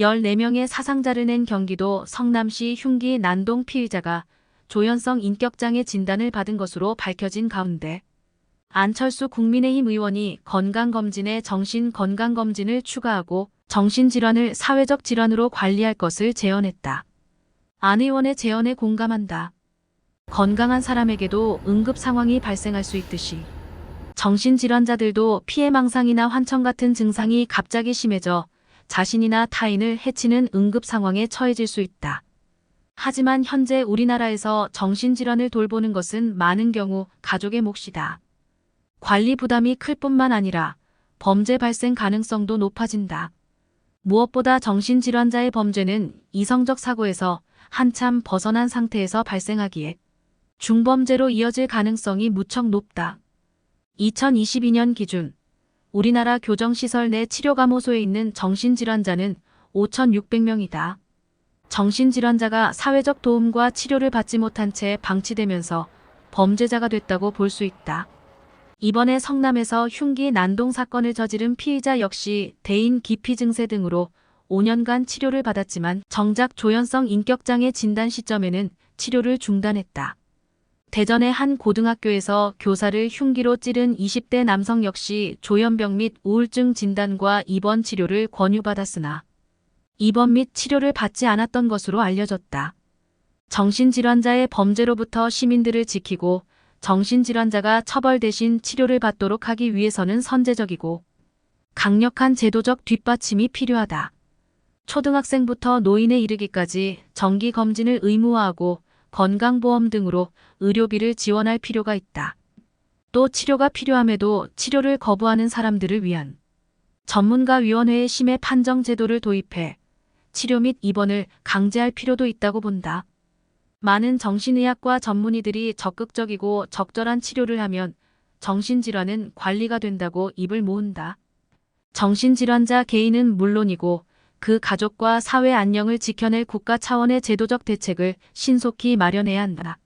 14명의 사상자를 낸 경기도 성남시 흉기 난동 피의자가 조현성 인격장애 진단을 받은 것으로 밝혀진 가운데 안철수 국민의힘 의원이 건강검진에 정신건강검진을 추가하고 정신질환을 사회적 질환으로 관리할 것을 제언했다. 안 의원의 제언에 공감한다. 건강한 사람에게도 응급 상황이 발생할 수 있듯이 정신질환자들도 피해망상이나 환청 같은 증상이 갑자기 심해져 자신이나 타인을 해치는 응급 상황에 처해질 수 있다. 하지만 현재 우리나라에서 정신질환을 돌보는 것은 많은 경우 가족의 몫이다. 관리 부담이 클 뿐만 아니라 범죄 발생 가능성도 높아진다. 무엇보다 정신질환자의 범죄는 이성적 사고에서 한참 벗어난 상태에서 발생하기에 중범죄로 이어질 가능성이 무척 높다. 2022년 기준 우리나라 교정시설 내 치료감호소에 있는 정신질환자는 5,600명이다. 정신질환자가 사회적 도움과 치료를 받지 못한 채 방치되면서 범죄자가 됐다고 볼 수 있다. 이번에 성남에서 흉기 난동 사건을 저지른 피의자 역시 대인 기피 증세 등으로 5년간 치료를 받았지만 정작 조현성 인격장애 진단 시점에는 치료를 중단했다. 대전의 한 고등학교에서 교사를 흉기로 찌른 20대 남성 역시 조현병 및 우울증 진단과 입원 치료를 권유받았으나 입원 및 치료를 받지 않았던 것으로 알려졌다. 정신질환자의 범죄로부터 시민들을 지키고 정신질환자가 처벌 대신 치료를 받도록 하기 위해서는 선제적이고 강력한 제도적 뒷받침이 필요하다. 초등학생부터 노인에 이르기까지 정기 검진을 의무화하고 건강보험 등으로 의료비를 지원할 필요가 있다. 또 치료가 필요함에도 치료를 거부하는 사람들을 위한 전문가위원회의 심해 판정 제도를 도입해 치료 및 입원을 강제할 필요도 있다고 본다. 많은 정신의학과 전문의들이 적극적이고 적절한 치료를 하면 정신질환은 관리가 된다고 입을 모은다. 정신질환자 개인은 물론이고 그 가족과 사회 안녕을 지켜낼 국가 차원의 제도적 대책을 신속히 마련해야 한다.